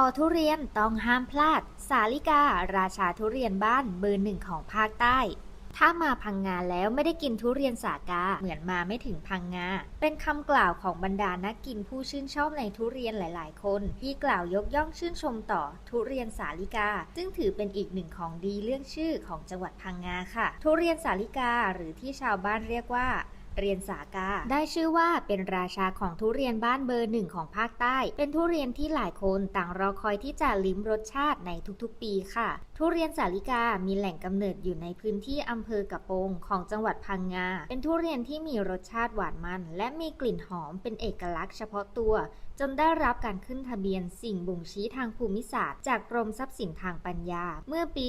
อทุเรียนต้องห้ามพลาด สาลิการาชาทุเรียนบ้านเบอร์หนึ่งของภาคใต้ ถ้ามาพังงาแล้วไม่ได้กินทุเรียนสากาเหมือนมาไม่ถึงพังงา เป็นคำกล่าวของบรรดานักกินผู้ชื่นชอบในทุเรียนหลาย ๆ คน ที่กล่าวยกย่องชื่นชมต่อทุเรียนสาลิกา ซึ่งถือเป็นอีกหนึ่งของดีเรื่องชื่อของจังหวัดพังงาค่ะ ทุเรียนสาลิกาหรือที่ชาวบ้านเรียกว่า เรียนสากา ได้ชื่อว่าเป็นราชาของทุเรียนบ้านเบอร์หนึ่งของภาคใต้ เป็นทุเรียนที่หลายคนต่างรอคอยที่จะลิ้มรสชาติในทุกๆปีค่ะทุเรียนสาลิกา มีแหล่งกำเนิดอยู่ในพื้นที่อำเภอกระโปงของจังหวัดพังงา เป็นทุเรียนที่มีรสชาติหวานมัน และมีกลิ่นหอมเป็นเอกลักษณ์เฉพาะตัว จนได้รับการขึ้นทะเบียนสิ่งบ่งชี้ทางภูมิศาสตร์ จากกรมทรัพย์สินทางปัญญา เมื่อปี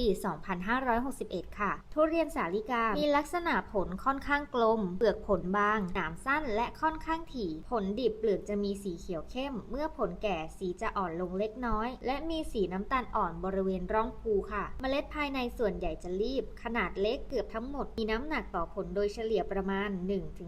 2561 ค่ะ ทุเรียนสาลิกา มีลักษณะผลค่อนข้างกลม เปลือกผลบาง หนามสั้น และค่อนข้างถี่ ผลดิบเปลือกจะมีสีเขียวเข้ม เมื่อผลแก่สีจะอ่อนลงเล็กน้อย และมีสีน้ำตาลอ่อนบริเวณร่องภูค่ะเมล็ดภายในส่วนใหญ่จะรีบ ขนาดเล็กเกือบทั้งหมด มีน้ำหนักต่อผลโดยเฉลี่ยประมาณ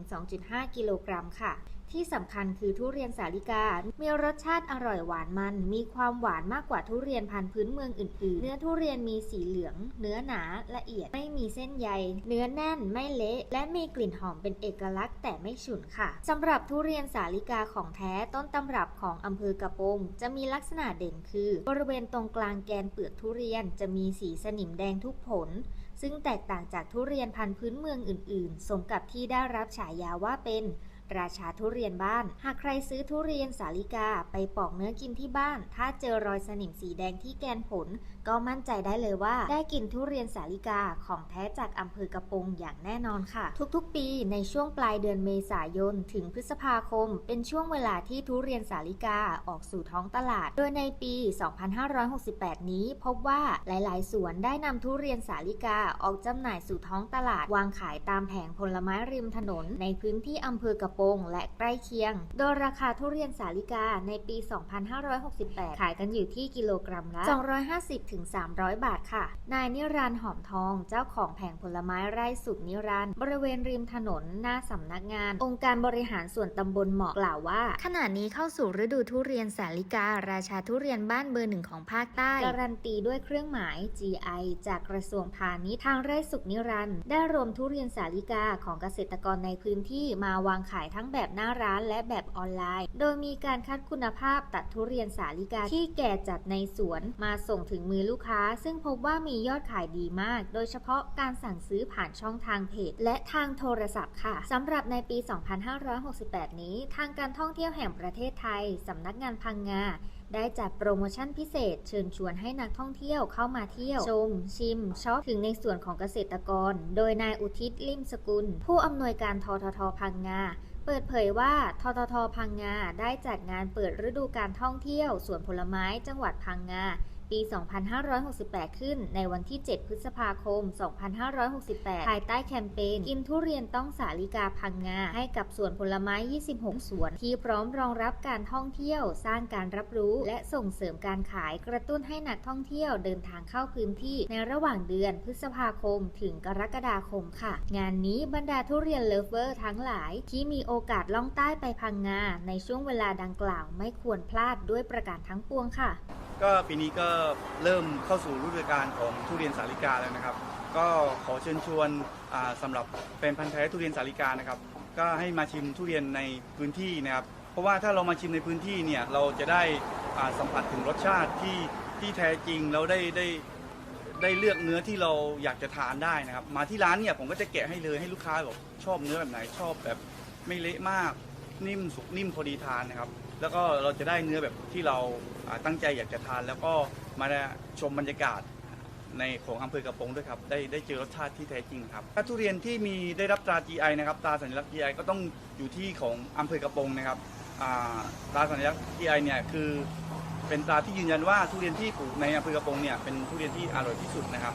1-2.5 กิโลกรัมค่ะที่สำคัญคือทุเรียนสาลิกา มีรสชาติอร่อยหวานมัน มีความหวานมากกว่าทุเรียนพันธุ์พื้นเมืองอื่น ๆ เนื้อทุเรียนมีสีเหลือง เนื้อหนาละเอียด ไม่มีเส้นใย เนื้อแน่น ไม่เละ และมีกลิ่นหอมเป็นเอกลักษณ์แต่ไม่ฉุนค่ะ สำหรับทุเรียนสาลิกาของแท้ต้นตำรับของอำเภอกระโปงจะมีลักษณะเด่นคือ บริเวณตรงกลางแกนเปลือกทุเรียนจะมีีสีสนิมแดงทุกผล ซึ่งแตกต่างจากทุเรียนพันธุ์พื้นเมืองอื่น ๆ สมกับที่ได้รับฉายาว่าเป็น ราชาทุเรียนบ้าน หากใครซื้อทุเรียนสาลิกาไปปอกเนื้อกินที่บ้าน ถ้าเจอรอยสนิมสีแดงที่แกนผล ก็มั่นใจได้เลยว่า ได้กินทุเรียนสาลิกาของแท้จากอำเภอกระปงอย่างแน่นอนค่ะ ทุกๆ ปีในช่วงปลายเดือนเมษายน ถึงพฤษภาคม เป็นช่วงเวลาที่ทุเรียนสาลิกาออกสู่ท้องตลาด โดยในปี 2568 นี้พบว่าหลายๆ สวนได้นำทุเรียนสาลิกาออกจำหน่ายสู่ท้องตลาด วางขายตามแผงผลไม้ริมถนน ในพื้นที่อำเภอกระปงและใกล้เคียง โดยราคาทุเรียนสาลิกาในปี 2568 ขายกันอยู่ที่กิโลกรัมละ 250-300 บาทค่ะ นายนิรันดร์หอมทอง เจ้าของแผงผลไม้ไร่สุขนิรันดร์บริเวณริมถนนหน้าสำนักงาน องค์การบริหารส่วนตำบลเหมาะกล่าวว่า ขณะนี้เข้าสู่ฤดูทุเรียนสาลิกา ราชาทุเรียนบ้านเบอร์หนึ่งของภาคใต้การันตีด้วยเครื่องหมาย GI จากกระทรวงพาณิชย์ทางไร่สุขนิรันดร์ได้รวมทุเรียนสาลิกาของเกษตรกรในพื้นที่มาวางขายทั้งแบบหน้าร้านและแบบออนไลน์ โดยมีการคัดคุณภาพตัดทุเรียนสาลิกาที่แก่จัดในสวนมาส่งถึงมือลูกค้า ซึ่งพบว่ามียอดขายดีมาก โดยเฉพาะการสั่งซื้อผ่านช่องทางเพจ และทางโทรศัพท์ค่ะสำหรับในปี 2568 นี้ ทางการท่องเที่ยวแห่งประเทศไทยสำนักงานพังงา ได้จัดโปรโมชั่นพิเศษ เชิญชวนให้นักท่องเที่ยวเข้ามาเที่ยว ชม ชิมช็อปถึงในส่วนของเกษตรกร โดยนายอุทิศลิมสกุล ผู้อำนวยการทททพังงาเปิดเผยว่าทททพังงาได้จัดงานเปิดฤดูการท่องเที่ยวสวนผลไม้จังหวัดพังงา ปี 2568 ขึ้นในวันที่ 7 พฤษภาคม 2568 ภายใต้แคมเปญกินทุเรียนต้องสาลิกาพังงา ให้กับสวนผลไม้ 26 สวน ที่พร้อมรองรับการท่องเที่ยว สร้างการรับรู้ และส่งเสริมการขายกระตุ้นให้นักท่องเที่ยวเดินทางเข้าพื้นที่ ในระหว่างเดือนพฤษภาคม ถึงกรกฎาคมค่ะ งานนี้บรรดาทุเรียนเลิฟเวอร์ทั้งหลาย ที่มีโอกาสล่องใต้ไปพังงาในช่วงเวลาดังกล่าวไม่ควรพลาดด้วยประการทั้งปวงค่ะ ก็ปีนี้ก็เริ่มเข้าสู่ฤดูกาลของทุเรียนสาลิกาแล้วนะครับ ก็ขอเชิญชวนอ่าสำหรับแฟนพันธุ์แท้ทุเรียนสาลิกานะครับ ก็ให้มาชิมทุเรียนในพื้นที่นะครับ เพราะว่าถ้าเรามาชิมในพื้นที่เนี่ยเราจะได้อ่าสัมผัสถึงรสชาติที่ที่แท้จริงเราได้ได้ได้เลือกเนื้อที่เราอยากจะทานได้นะครับ มาที่ร้านเนี่ยผมก็จะแกะให้เลยให้ลูกค้าบอกชอบเนื้อแบบไหนชอบแบบไม่เละมาก นิ่มสุกนิ่มพอดีทานนะครับ แล้วก็เราจะได้เนื้อแบบที่เราตั้งใจอยากจะทาน แล้วก็มาชมบรรยากาศในของอำเภอกระโปงด้วยครับได้ได้เจอรสชาติที่แท้จริงครับถ้าทุเรียนที่มีได้รับตรา GI นะครับตราสัญลักษณ์ GI ก็ต้องอยู่ที่ของอำเภอกระโปงนะครับตราสัญลักษณ์ GI เนี่ยคือเป็นตราที่ยืนยันว่าทุเรียนที่ปลูกในอำเภอกระโปงเนี่ยเป็นทุเรียนที่อร่อยที่สุดนะครับ